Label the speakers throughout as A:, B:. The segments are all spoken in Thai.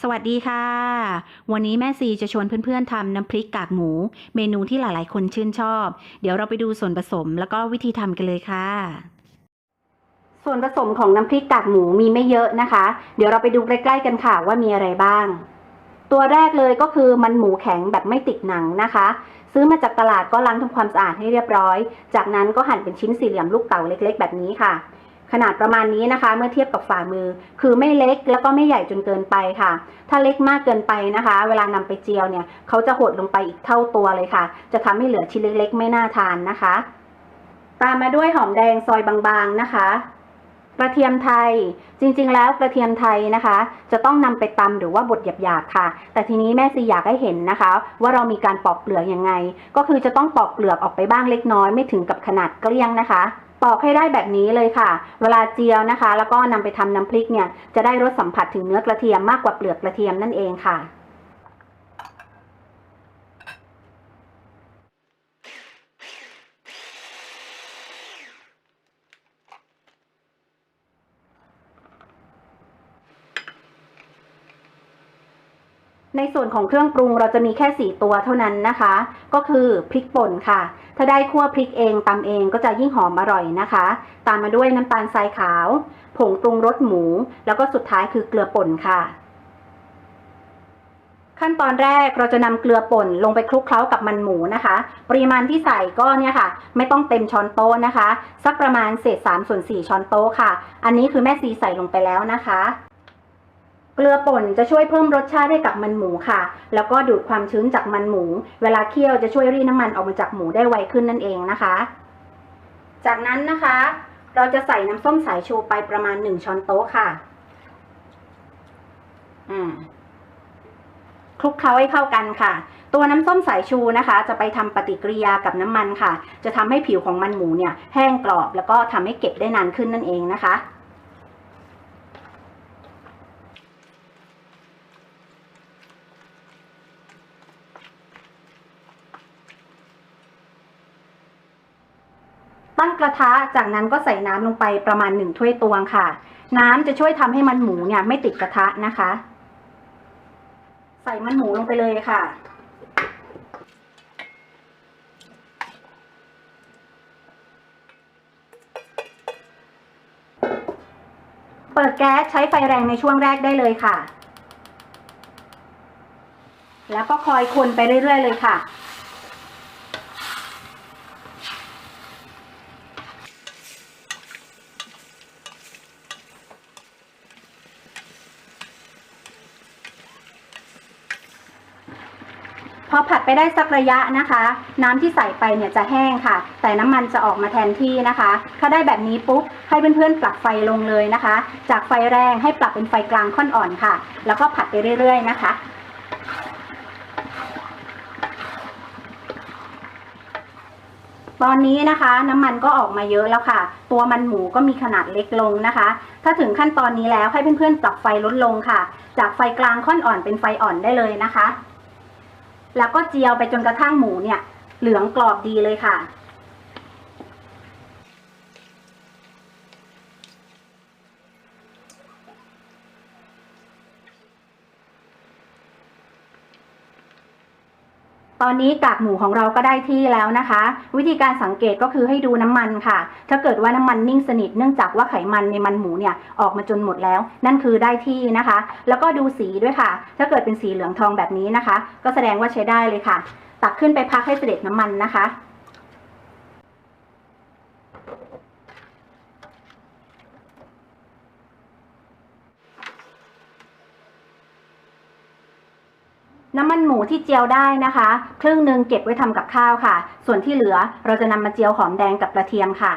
A: สวัสดีค่ะ วันนี้แม่ซีจะชวนเพื่อนๆทำน้ำพริกกากหมู เมนูที่หลายๆ คนชื่นชอบ เดี๋ยวเราไปดูส่วนผสมแล้วก็วิธีทำกันเลยค่ะ ส่วนผสมของน้ำพริกกากหมูมีไม่เยอะนะคะ เดี๋ยวเราไปดูใกล้ๆกันค่ะว่ามีอะไรบ้าง ตัวแรกเลยก็คือมันหมูแข็งแบบไม่ติดหนังนะคะ ซื้อมาจากตลาดก็ล้างทำความสะอาดให้เรียบร้อย จากนั้นก็หั่นเป็นชิ้นสี่เหลี่ยมลูกเต๋าเล็ก ๆ แบบนี้ค่ะ ขนาดประมาณนี้นะคะ เมื่อเทียบกับฝ่ามือ คือไม่เล็กแล้วก็ไม่ใหญ่จนเกินไปค่ะ ถ้าเล็กมากเกินไปนะคะ เวลานำไปเจียวเนี่ยเขาจะหดลงไปอีกเท่าตัวเลยค่ะ จะทำให้เหลือชิ้นเล็กๆ ไม่น่าทานนะคะ ตามมาด้วยหอมแดงซอยบางๆนะคะกระเทียมไทยจริงๆ แล้วกระเทียมไทยนะคะ จะต้องนำไปตำหรือว่าบดหยาบๆค่ะ แต่ทีนี้แม่ซีอยากให้เห็นนะคะ ว่าเรามีการปอกเปลือกยังไง ก็คือจะต้องปอกเปลือกออกไปบ้างเล็กน้อยไม่ถึงกับขนาดเกลี้ยงนะคะ ปอกให้ได้แบบนี้เลยค่ะ เวลาเจียวนะคะ แล้วก็นำไปทำน้ำพริกเนี่ยจะได้รสสัมผัสถึงเนื้อกระเทียมมากกว่าเปลือกกระเทียมนั่นเองค่ะในส่วนของเครื่องปรุงเราจะมีแค่ 4 ตัวเท่านั้นนะคะ ก็คือพริกป่นค่ะ ถ้าได้คั่วพริกเองตำเองก็จะยิ่งหอมอร่อยนะคะ ตามมาด้วยน้ำตาลทรายขาว ผงปรุงรสหมู แล้วก็สุดท้ายคือเกลือป่นค่ะ ขั้นตอนแรกเราจะนำเกลือป่นลงไปคลุกเคล้ากับมันหมูนะคะ ปริมาณที่ใส่ก็เนี่ยค่ะ ไม่ต้องเต็มช้อนโต๊ะนะคะ สักประมาณเศษ3ส่วน4ช้อนโต๊ะค่ะ อันนี้คือแม่ซีใส่ลงไปแล้วนะคะ เกลือป่นจะช่วยเพิ่มรสชาติให้กับมันหมูค่ะ แล้วก็ดูดความชื้นจากมันหมู เวลาเคี่ยวจะช่วยรีดน้ำมันออกมาจากหมูได้ไวขึ้นนั่นเองนะคะ จากนั้นนะคะ เราจะใส่น้ำส้มสายชูไปประมาณ 1 ช้อนโต๊ะค่ะอ่าคลุกเคล้าให้เข้ากันค่ะ ตัวน้ำส้มสายชูนะคะ จะไปทำปฏิกิริยากับน้ำมันค่ะ จะทำให้ผิวของมันหมูเนี่ยแห้งกรอบแล้วก็ทำให้เก็บได้นานขึ้นนั่นเองนะคะ ตั้งกระทะ จากนั้นก็ใส่น้ำลงไปประมาณหนึ่งถ้วยตวงค่ะ น้ำจะช่วยทำให้มันหมูเนี่ยไม่ติดกระทะนะคะ ใส่มันหมูลงไปเลยค่ะ เปิดแก๊สใช้ไฟแรงในช่วงแรกได้เลยค่ะ แล้วก็คอยคนไปเรื่อย ๆ เลยค่ะ อผัดไปได้สักระยะนะคะ น้ำที่ใส่ไปเนี่ยจะแห้งค่ะ แต่น้ำมันจะออกมาแทนที่นะคะ ถ้าได้แบบนี้ปุ๊บให้เพื่อนๆปรับไฟลงเลยนะคะ จากไฟแรงให้ปรับเป็นไฟกลางค่อนอ่อนค่ะ แล้วก็ผัดไปเรื่อย ๆ นะคะตอนนี้นะคะน้ำมันก็ออกมาเยอะแล้วค่ะ ตัวมันหมูก็มีขนาดเล็กลงนะคะ ถ้าถึงขั้นตอนนี้แล้วให้เพื่อนๆปรับไฟลดลงค่ะ จากไฟกลางค่อนอ่อนเป็นไฟอ่อนได้เลยนะคะ แล้วก็เจียวไปจนกระทั่งหมูเนี่ยเหลืองกรอบดีเลยค่ะ ตอนนี้กากหมูของเราก็ได้ที่แล้วนะคะ วิธีการสังเกตก็คือให้ดูน้ำมันค่ะ ถ้าเกิดว่าน้ำมันนิ่งสนิทเนื่องจากว่าไขมันในมันหมูเนี่ยออกมาจนหมดแล้ว นั่นคือได้ที่นะคะ แล้วก็ดูสีด้วยค่ะ ถ้าเกิดเป็นสีเหลืองทองแบบนี้นะคะ ก็แสดงว่าใช้ได้เลยค่ะ ตักขึ้นไปพักให้เสด็จน้ำมันนะคะ น้ำมันหมูที่เจียวได้นะคะ ครึ่งหนึ่งเก็บไว้ทำกับข้าวค่ะ ส่วนที่เหลือเราจะนำมาเจียวหอมแดงกับกระเทียมค่ะ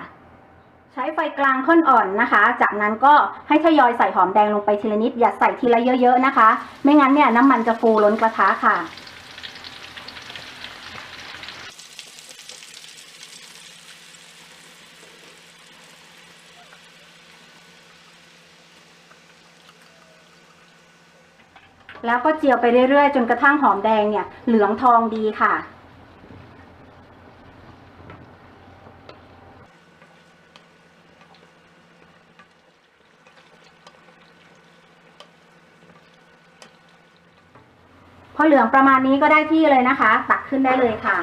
A: ใช้ไฟกลางค่อนอ่อนนะคะ จากนั้นก็ให้ทยอยใส่หอมแดงลงไปทีละนิด อย่าใส่ทีละเยอะๆนะคะ ไม่งั้นเนี่ยน้ำมันจะฟูล้นกระทะค่ะ แล้วก็เจียวไปเรื่อยๆ จนกระทั่งหอมแดงเนี่ย เหลืองทองดีค่ะ พอเหลืองประมาณนี้ก็ได้ที่เลยนะคะ ตักขึ้นได้เลยค่ะ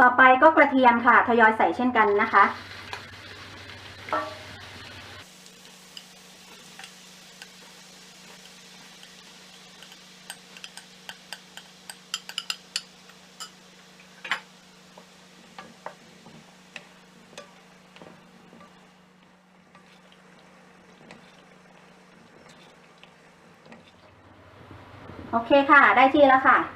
A: ต่อไปก็กระเทียมค่ะ ทยอยใส่เช่นกันนะคะ โอเคค่ะ ได้ที่แล้วค่ะ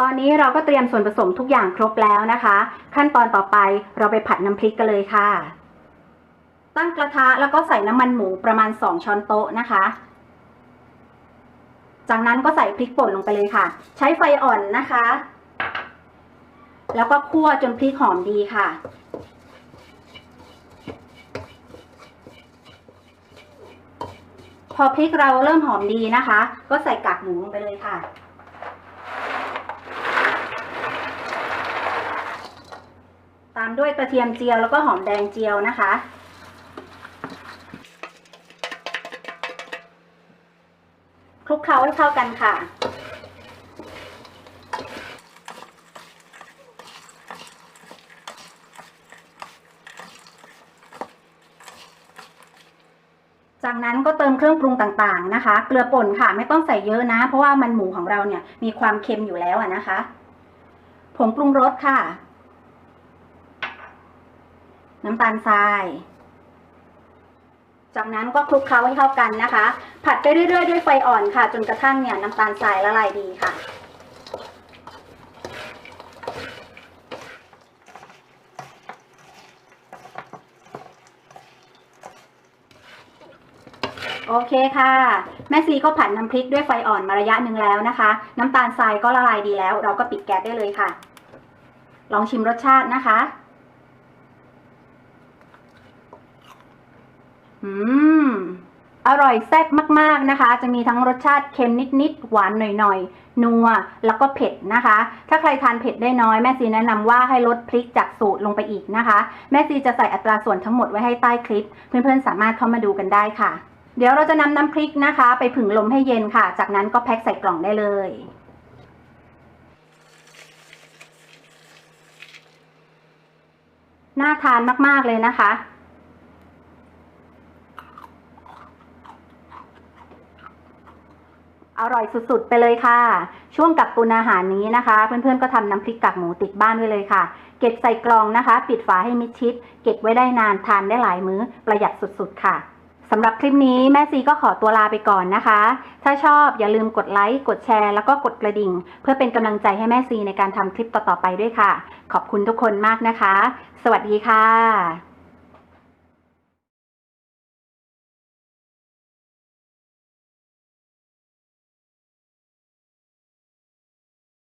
A: ตอนนี้เราก็เตรียมส่วนผสมทุกอย่างครบแล้วนะคะ ขั้นตอนต่อไปเราไปผัดน้ำพริกกันเลยค่ะ ตั้งกระทะแล้วก็ใส่น้ำมันหมูประมาณ 2 ช้อนโต๊ะนะคะ จากนั้นก็ใส่พริกป่นลงไปเลยค่ะ ใช้ไฟอ่อนนะคะ แล้วก็คั่วจนพริกหอมดีค่ะพอพริกเราเริ่มหอมดีนะคะ ก็ใส่กากหมูลงไปเลยค่ะ ตามด้วยกระเทียมเจียวแล้วก็หอมแดงเจียวนะคะ คลุกเคล้าให้เข้ากันค่ะ จากนั้นก็เติมเครื่องปรุงต่างๆนะคะ เกลือป่นค่ะ ไม่ต้องใส่เยอะนะ เพราะว่ามันหมูของเราเนี่ยมีความเค็มอยู่แล้วนะคะ ผงปรุงรสค่ะ น้ำตาลทราย จากนั้นก็คลุกเคล้าให้เข้ากันนะคะ ผัดไปเรื่อยๆด้วยไฟอ่อนค่ะ จนกระทั่งเนี่ยน้ำตาลทรายละลายดีค่ะโอเคค่ะ แม่ซีก็ผัดน้ำพริกด้วยไฟอ่อนมาระยะหนึ่งแล้วนะคะ น้ำตาลทรายก็ละลายดีแล้ว เราก็ปิดแก๊สได้เลยค่ะ ลองชิมรสชาตินะคะ อื มอร่อยแซ่บมากๆนะคะ จะมีทั้งรสชาติเค็มนิดๆหวานหน่อยๆ นัวแล้วก็เผ็ดนะคะ ถ้าใครทานเผ็ดได้น้อยแม่ซีแนะนำว่าให้ลดพริกจากสูตรลงไปอีกนะคะ แม่ซีจะใส่อัตราส่วนทั้งหมดไว้ให้ใต้คลิป เพื่อนๆสามารถเข้ามาดูกันได้ค่ะ เดี๋ยวเราจะนำน้ำพริกนะคะ ไปผึ่งลมให้เย็นค่ะ จากนั้นก็แพ็คใส่กล่องได้เลยน่าทานมากๆเลยนะคะ อร่อยสุดๆ ไปเลยค่ะ ช่วงกักตุนอาหารนี้นะคะ เพื่อนๆก็ทำน้ำพริกกากหมูติดบ้านไว้เลยค่ะ เก็บใส่กล่องนะคะ ปิดฝาให้มิดชิด เก็บไว้ได้นานทานได้หลายมื้อ ประหยัดสุดๆค่ะสำหรับคลิปนี้แม่ซีก็ขอตัวลาไปก่อนนะคะ ถ้าชอบอย่าลืมกดไลค์ กดแชร์ แล้วก็กดกระดิ่ง เพื่อเป็นกำลังใจให้แม่ซีในการทำคลิปต่อๆไปด้วยค่ะ ขอบคุณทุกคนมากนะคะ สวัสดีค่ะ